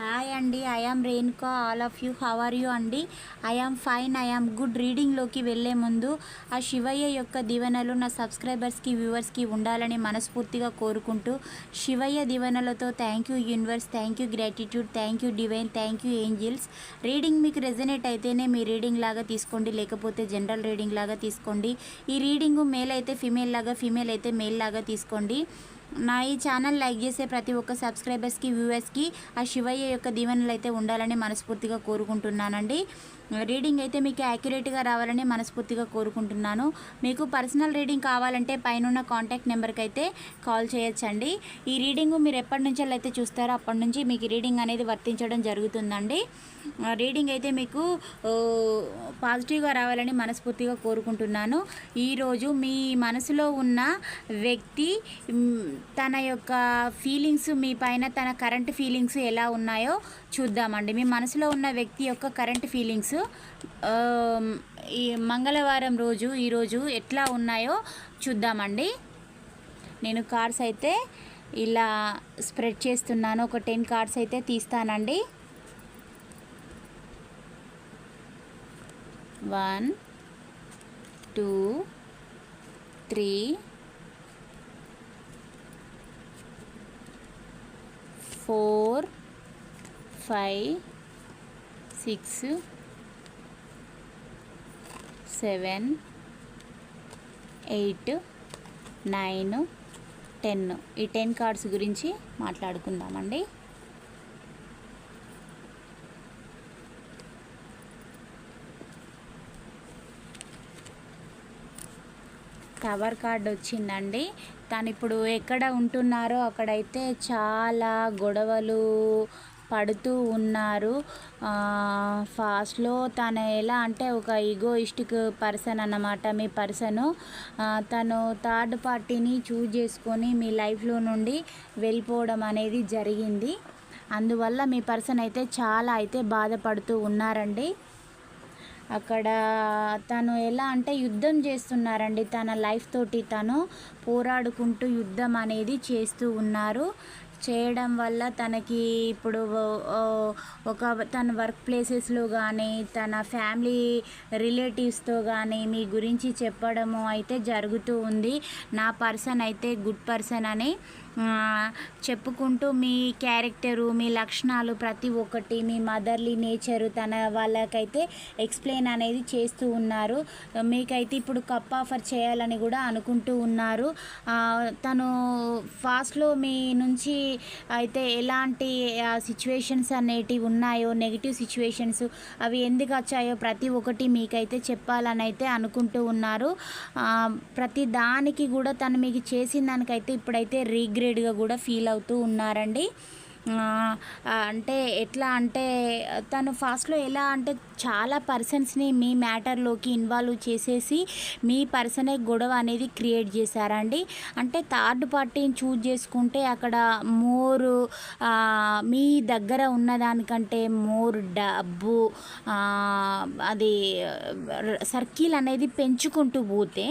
Hi అండి I Renuka all of you how are you అండి I fine I good రీడింగ్లోకి వెళ్ళే ముందు ఆ శివయ్య యొక్క దీవెనలు నా సబ్స్క్రైబర్స్కి వ్యూవర్స్కి ఉండాలని మనస్ఫూర్తిగా కోరుకుంటూ శివయ్య దీవెనలతో thank you universe thank you gratitude thank you divine thank you angels reading మీకు రెజనేట్ అయితేనే మీ రీడింగ్ లాగా తీసుకోండి లేకపోతే జనరల్ రీడింగ్ లాగా తీసుకోండి. ఈ రీడింగ్ మేల్ అయితే ఫిమేల్ లాగా ఫిమేల్ అయితే మేల్ లాగా తీసుకోండి. నా ఈ ఛానల్ లైక్ చేసే ప్రతి ఒక్క సబ్స్క్రైబర్స్కి వ్యూవర్స్కి ఆ శివయ్య యొక్క దీవెనలు అయితే ఉండాలని మనస్ఫూర్తిగా కోరుకుంటున్నానండి. రీడింగ్ అయితే మీకు యాక్యురేట్గా రావాలని మనస్ఫూర్తిగా కోరుకుంటున్నాను. మీకు పర్సనల్ రీడింగ్ కావాలంటే పైన కాంటాక్ట్ నెంబర్కి అయితే కాల్ చేయొచ్చండి. ఈ రీడింగ్ మీరు ఎప్పటి నుంచి అయితే చూస్తారో అప్పటి నుంచి మీకు రీడింగ్ అనేది వర్తించడం జరుగుతుందండి. రీడింగ్ అయితే మీకు పాజిటివ్గా రావాలని మనస్ఫూర్తిగా కోరుకుంటున్నాను. ఈరోజు మీ మనసులో ఉన్న వ్యక్తి తన యొక్క ఫీలింగ్స్ మీ పైన తన కరెంట్ ఫీలింగ్స్ ఎలా ఉన్నాయో చూద్దామండి. మీ మనసులో ఉన్న వ్యక్తి యొక్క కరెంట్ ఫీలింగ్స్ ఈ మంగళవారం రోజు ఈరోజు ఎట్లా ఉన్నాయో చూద్దామండి. నేను కార్డ్స్ అయితే ఇలా స్ప్రెడ్ చేస్తున్నాను. ఒక టెన్ కార్డ్స్ అయితే తీస్తానండి. One two three four five six seven eight nine ten. ఈ టెన్ కార్డ్స్ గురించి మాట్లాడుకుందామండి. కవర్ కార్డ్ వచ్చిందండి. తను ఇప్పుడు ఎక్కడ ఉంటున్నారో అక్కడైతే చాలా గొడవలు పడుతూ ఉన్నారు. ఫాస్ట్లో తను ఎలా అంటే ఒక ఈగోయిస్టిక్ పర్సన్ అన్నమాట మీ పర్సను. తను థర్డ్ పార్టీని చూజ్ చేసుకొని మీ లైఫ్లో నుండి వెళ్ళిపోవడం అనేది జరిగింది. అందువల్ల మీ పర్సన్ అయితే చాలా అయితే బాధపడుతూ ఉన్నారండి. అక్కడ తను ఎలా అంటే యుద్ధం చేస్తున్నారండి. తన లైఫ్ తోటి తను పోరాడుకుంటూ యుద్ధం అనేది చేస్తూ ఉన్నారు. చేయడం వల్ల తనకి ఇప్పుడు ఒక తన వర్క్ ప్లేసెస్లో కానీ తన ఫ్యామిలీ రిలేటివ్స్తో కానీ మీ గురించి చెప్పడము అయితే జరుగుతూ ఉంది. నా పర్సన్ అయితే గుడ్ పర్సన్ అని చెప్పుకుంటూ మీ క్యారెక్టరు మీ లక్షణాలు ప్రతి ఒక్కటి మీ మదర్లీ నేచరు తన వాళ్ళకైతే ఎక్స్ప్లెయిన్ అనేది చేస్తూ ఉన్నారు. మీకైతే ఇప్పుడు కప్ ఆఫర్ చేయాలని కూడా అనుకుంటూ ఉన్నారు. తను ఫాస్ట్లో మీ నుంచి అయితే ఎలాంటి సిచ్యువేషన్స్ అనేటివి ఉన్నాయో నెగిటివ్ సిచ్యువేషన్స్ అవి ఎందుకు వచ్చాయో ప్రతి ఒక్కటి మీకైతే చెప్పాలని అయితే అనుకుంటూ ఉన్నారు. ప్రతి దానికి కూడా తను మీకు చేసిన దానికైతే ఇప్పుడైతే రీగ్రేడ్గా కూడా ఫీల్ అవుతూ ఉన్నారండి. అంటే ఎట్లా అంటే తను ఫాస్ట్లో ఎలా అంటే చాలా పర్సన్స్ని మీ మ్యాటర్లోకి ఇన్వాల్వ్ చేసేసి మీ పర్సనే గొడవ అనేది క్రియేట్ చేశారండి. అంటే థర్డ్ పార్టీని చూజ్ చేసుకుంటే అక్కడ మోరు మీ దగ్గర ఉన్నదానికంటే మోర్ డబ్బు అది సర్కిల్ అనేది పెంచుకుంటూ పోతే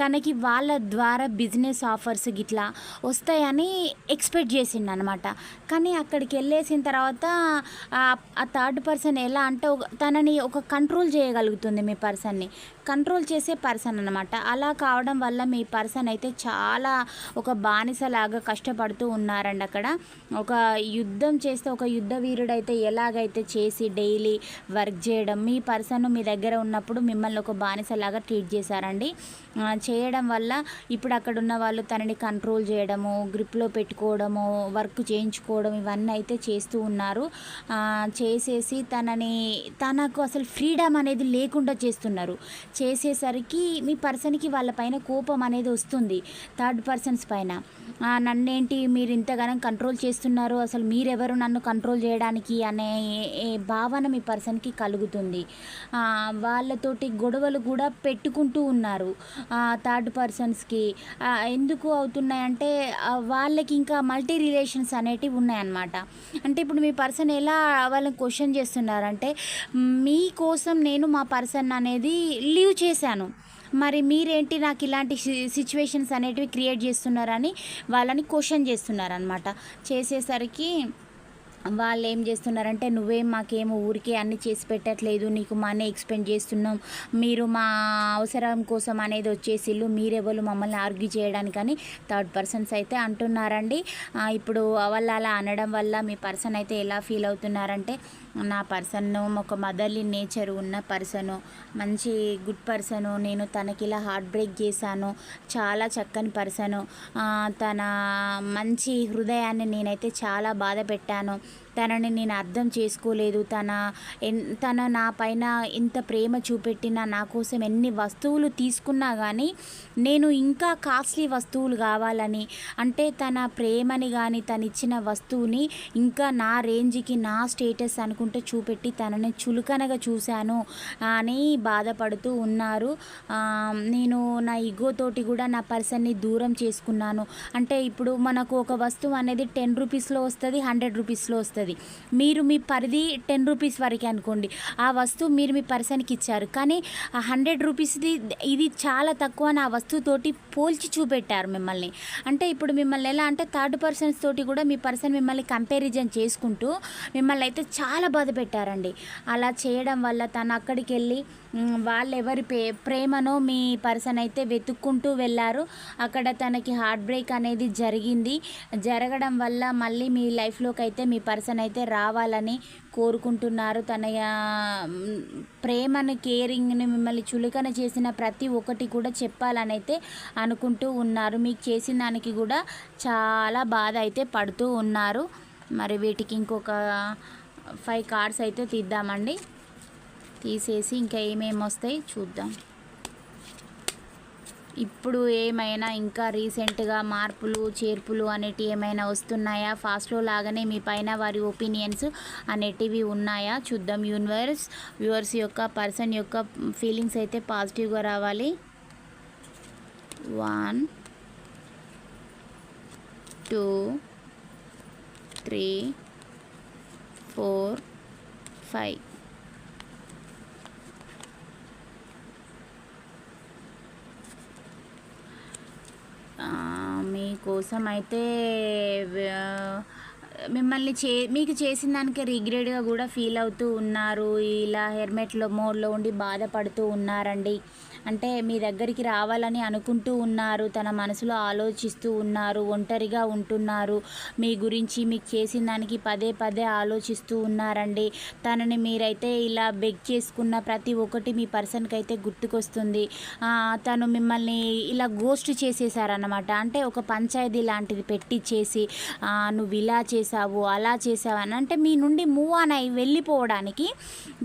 తనకి వాళ్ళ ద్వారా బిజినెస్ ఆఫర్స్ గిట్లా వస్తాయని ఎక్స్పెక్ట్ చేసిండు అనమాట కానీ అక్కడికి వెళ్ళేసిన తర్వాత ఆ- థర్డ్ పర్సన్ ఎలా అంటే తనని ఒక కంట్రోల్ చేయగలుగుతుంది మీ పర్సన్ని. కంట్రోల్ చేసే పర్సన్ అనమాట. అలా కావడం వల్ల మీ పర్సన్ అయితే చాలా ఒక బానిసలాగా కష్టపడుతూ ఉన్నారండి అక్కడ. ఒక యుద్ధం చేస్తే ఒక యుద్ధ వీరుడైతే ఎలాగైతే చేసి డైలీ వర్క్ చేయడం మీ పర్సన్ మీ దగ్గర ఉన్నప్పుడు మిమ్మల్ని ఒక బానిసలాగా ట్రీట్ చేశారండి. చేయడం వల్ల ఇప్పుడు అక్కడ ఉన్న వాళ్ళు తనని కంట్రోల్ చేయడము గ్రిప్లో పెట్టుకోవడము వర్క్ చేయించుకోవడం ఇవన్నీ అయితే చేస్తూ ఉన్నారు. చేసేసి తనని తనకు అసలు ఫ్రీడమ్ అనేది లేకుండా చేస్తున్నారు. చేసేసరికి మీ పర్సన్కి వాళ్ళపైన కోపం అనేది వస్తుంది థర్డ్ పర్సన్స్ పైన. నన్నేంటి మీరు ఇంతగానం కంట్రోల్ చేస్తున్నారు అసలు మీరెవరు నన్ను కంట్రోల్ చేయడానికి అనే భావన మీ పర్సన్కి కలుగుతుంది. వాళ్ళతోటి గొడవలు కూడా పెట్టుకుంటూ ఉన్నారు. థర్డ్ పర్సన్స్కి ఎందుకు అవుతున్నాయంటే వాళ్ళకి ఇంకా మల్టీ రిలేషన్స్ అనేటివి ఉన్నాయన్నమాట. అంటే ఇప్పుడు మీ పర్సన్ ఎలా వాళ్ళని క్వశ్చన్ చేస్తున్నారంటే మీకోసం నేను మా పర్సన్ అనేది లీవ్ చేశాను. మరి మీరేంటి నాకు ఇలాంటి సిచ్యువేషన్స్ అనేటివి క్రియేట్ చేస్తున్నారని వాళ్ళని క్వశ్చన్ చేస్తున్నారనమాట చేసేసరికి వాళ్ళు ఏం చేస్తున్నారంటే నువ్వేం మాకేమో ఊరికే అన్ని చేసి పెట్టట్లేదు నీకు మనీ ఎక్స్పెండ్ చేస్తున్నాం మీరు మా అవసరం కోసం అనేది వచ్చేసిల్లు మీరెవరు మమ్మల్ని ఆర్గ్యూ చేయడానికని థర్డ్ పర్సన్స్ అయితే అంటున్నారండి. ఇప్పుడు వాళ్ళు అలా అనడం వల్ల మీ పర్సన్ అయితే ఎలా ఫీల్ అవుతున్నారంటే నా పర్సన్ ఒక మదర్లీ నేచర్ ఉన్న పర్సను మంచి గుడ్ పర్సను నేను తనకి ఇలా హార్ట్ బ్రేక్ చేశాను చాలా చక్కని పర్సను తన మంచి హృదయాన్ని నేనైతే చాలా బాధ పెట్టాను. తనని నేను అర్థం చేసుకోలేదు. తన ఎన్ తన నా పైన ఎంత ప్రేమ చూపెట్టినా నా కోసం ఎన్ని వస్తువులు తీసుకున్నా కానీ నేను ఇంకా కాస్ట్లీ వస్తువులు కావాలని అంటే తన ప్రేమని కానీ తను ఇచ్చిన వస్తువుని ఇంకా నా రేంజ్కి నా స్టేటస్ అనుకుంటే చూపెట్టి తనని చులకనగా చూశాను అని బాధపడుతూ ఉన్నారు. నేను నా ఇగోతోటి కూడా నా పర్సన్ని దూరం చేసుకున్నాను. అంటే ఇప్పుడు మనకు ఒక వస్తువు అనేది టెన్ రూపీస్లో వస్తుంది హండ్రెడ్ రూపీస్లో వస్తుంది. మీరు మీ పరిధి టెన్ రూపీస్ వరకే అనుకోండి. ఆ వస్తువు మీరు మీ పర్సన్కి ఇచ్చారు. కానీ ఆ హండ్రెడ్ రూపీస్ది ఇది చాలా తక్కువ అని ఆ వస్తువుతోటి పోల్చి చూపెట్టారు మిమ్మల్ని. అంటే ఇప్పుడు మిమ్మల్ని ఎలా అంటే థర్డ్ పర్సన్స్ తోటి కూడా మీ పర్సన్ మిమ్మల్ని కంపారిజన్ చేసుకుంటూ మిమ్మల్ని అయితే చాలా బాధ పెట్టారండి. అలా చేయడం వల్ల తను అక్కడికి వెళ్ళి వాళ్ళు ఎవరి పే ప్రేమనో మీ పర్సన్ అయితే వెతుక్కుంటూ వెళ్ళారు. అక్కడ తనకి హార్ట్ బ్రేక్ అనేది జరిగింది. జరగడం వల్ల మళ్ళీ మీ లైఫ్లోకి అయితే మీ పర్సన్ అయితే రావాలని కోరుకుంటున్నారు. తన ప్రేమను కేరింగ్ని మిమ్మల్ని చులకన చేసిన ప్రతి ఒక్కటి కూడా చెప్పాలని అయితే అనుకుంటూ ఉన్నారు. మీకు చేసిన దానికి కూడా చాలా బాధ అయితే పడుతూ ఉన్నారు. మరి వీటికి ఇంకొక ఫైవ్ కార్డ్స్ అయితే తీద్దామండి. తీసేసి ఇంకా ఏమేమి వస్తాయి చూద్దాం. ఇప్పుడు ఏమైనా ఇంకా రీసెంట్గా మార్పులు చేర్పులు అనేటివి ఏమైనా వస్తున్నాయా? ఫాస్ట్లో లాగానే మీ పైన వారి ఒపీనియన్స్ అనేటివి ఉన్నాయా? చూద్దాం యూనివర్స్. వ్యూవర్స్ యొక్క పర్సన్ యొక్క ఫీలింగ్స్ అయితే పాజిటివ్గా రావాలి. One two three four five ఆ, మీకోసం అయితే మిమ్మల్ని చే మీకు చేసిన దానికి రిగ్రెట్గా కూడా ఫీల్ అవుతూ ఉన్నారు. ఇలా హెల్మెట్లో మోడ్లో ఉండి బాధపడుతూ ఉన్నారండి. అంటే మీ దగ్గరికి రావాలని అనుకుంటూ ఉన్నారు తన మనసులో ఆలోచిస్తూ ఉన్నారు ఒంటరిగా ఉంటున్నారు. మీ గురించి మీకు చేసిన దానికి పదే పదే ఆలోచిస్తూ ఉన్నారండి. తనని మీరైతే ఇలా బెగ్ చేసుకున్న ప్రతి ఒక్కటి మీ పర్సన్కి అయితే గుర్తుకొస్తుంది. తను మిమ్మల్ని ఇలా గోస్ట్ చేసేసారనమాట అంటే ఒక పంచాయతీ లాంటిది పెట్టి చేసి నువ్వు ఇలా చేసావు అలా చేసావు అని. అంటే మీ నుండి మూవ్ ఆన్ అయి వెళ్ళిపోవడానికి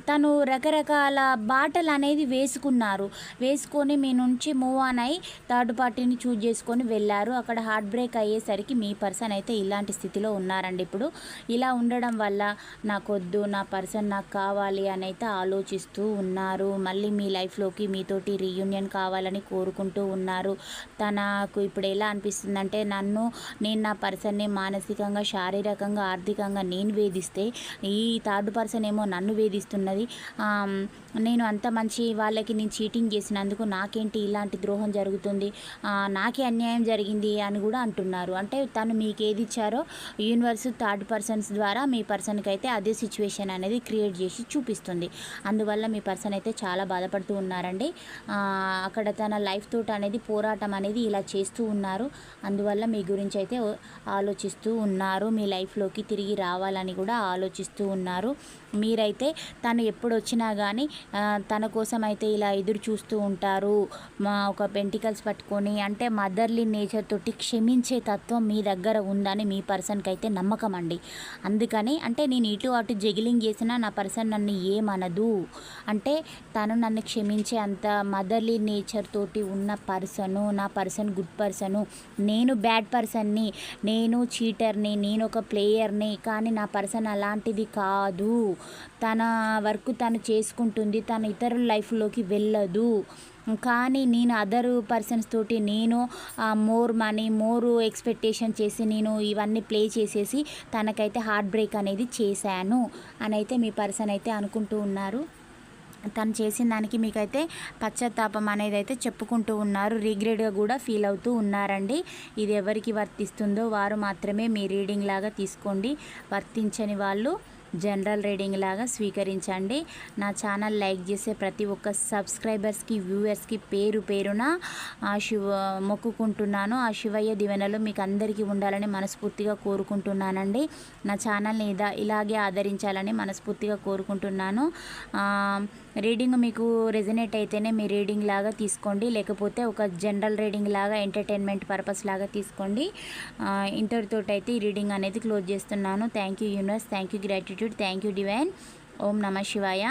తను రకరకాల బాటలు అనేది వేసుకున్నారు. వేసుకొని మీ నుంచి మూవ్ ఆన్ అయి థర్డ్ పార్టీని చూజ్ చేసుకొని వెళ్ళారు. అక్కడ హార్ట్ బ్రేక్ అయ్యేసరికి మీ పర్సన్ అయితే ఇలాంటి స్థితిలో ఉన్నారండి ఇప్పుడు. ఇలా ఉండడం వల్ల నాకొద్దు నా పర్సన్ నాకు కావాలి అని అయితే ఆలోచిస్తూ ఉన్నారు. మళ్ళీ మీ లైఫ్లోకి మీతోటి రీయూనియన్ కావాలని కోరుకుంటూ ఉన్నారు. తనకు ఇప్పుడు ఎలా అనిపిస్తుందంటే నన్ను నేను నా పర్సన్ని మానసికంగా శారీరకంగా ఆర్థికంగా నేను వేధిస్తే ఈ థర్డ్ పర్సన్ ఏమో నన్ను వేధిస్తున్నది. నేను అంత మంచి వాళ్ళకి నేను చీటింగ్ చేసిన చేసినందుకు నాకేంటి ఇలాంటి ద్రోహం జరుగుతుంది? నాకే అన్యాయం జరిగింది అని కూడా అంటున్నారు. అంటే తను మీకు ఏది ఇచ్చారో యూనివర్స్ థర్డ్ పర్సన్స్ ద్వారా మీ పర్సన్కి అయితే అదే సిచ్యువేషన్ అనేది క్రియేట్ చేసి చూపిస్తుంది. అందువల్ల మీ పర్సన్ అయితే చాలా బాధపడుతూ ఉన్నారండి. అక్కడ తన లైఫ్ తోటి అనేది పోరాటం అనేది ఇలా చేస్తూ ఉన్నారు. అందువల్ల మీ గురించి అయితే ఆలోచిస్తూ ఉన్నారు. మీ లైఫ్లోకి తిరిగి రావాలని కూడా ఆలోచిస్తూ ఉన్నారు. మీరైతే తను ఎప్పుడు వచ్చినా కానీ తన కోసం అయితే ఇలా ఎదురు చూస్తూ ఉంటారు. మా ఒక పెంటికల్స్ పట్టుకొని అంటే మదర్లీ నేచర్ తోటి క్షమించే తత్వం మీ దగ్గర ఉందని మీ పర్సన్కి అయితే నమ్మకం అండి. అందుకని అంటే నేను ఇటు అటు జగిలింగ్ చేసినా నా పర్సన్ నన్ను ఏమనదు. అంటే తను నన్ను క్షమించే అంత మదర్లీ నేచర్ తోటి ఉన్న పర్సను నా పర్సన్ గుడ్ పర్సను నేను బ్యాడ్ పర్సన్ని నేను చీటర్ని నేను ఒక ప్లేయర్ని కానీ నా పర్సన్ అలాంటిది కాదు. తన వర్క్ తను చేసుకుంటుంది తన ఇతరుల లైఫ్లోకి వెళ్ళదు. కానీ నేను అదర్ పర్సన్స్ తోటి నేను మోర్ మనీ మోర్ ఎక్స్పెక్టేషన్ చేసి నేను ఇవన్నీ ప్లే చేసేసి తనకైతే హార్ట్ బ్రేక్ అనేది చేశాను అని అయితే మీ పర్సన్ అయితే అనుకుంటూ ఉన్నారు. తను చేసిన దానికి మీకైతే పశ్చాత్తాపం అనేది అయితే చెప్పుకుంటూ ఉన్నారు. రీగ్రెట్గా కూడా ఫీల్ అవుతూ ఉన్నారండి. ఇది ఎవరికి వర్తిస్తుందో వారు మాత్రమే మీ రీడింగ్ లాగా తీసుకోండి. వర్తించని వాళ్ళు జనరల్ రీడింగ్ లాగా స్వీకరించండి. నా ఛానల్ లైక్ చేసే ప్రతి ఒక్క సబ్స్క్రైబర్స్కి వ్యూవర్స్కి పేరు పేరున ఆ శివ మొక్కుకుంటున్నాను. ఆ శివయ్య దివెనలు మీకు అందరికీ ఉండాలని మనస్ఫూర్తిగా కోరుకుంటున్నానండి. నా ఛానల్ని ఇదా ఇలాగే ఆదరించాలని మనస్ఫూర్తిగా కోరుకుంటున్నాను. రీడింగ్ మీకు రెజనేట్ అయితేనే మీ రీడింగ్ లాగా తీసుకోండి. లేకపోతే ఒక జనరల్ రీడింగ్ లాగా ఎంటర్టైన్మెంట్ పర్పస్ లాగా తీసుకోండి. ఇంతటితోటి అయితే ఈ రీడింగ్ అనేది క్లోజ్ చేస్తున్నాను. Thank you universe. Thank you gratitude thank you divine ఓం నమ శివాయ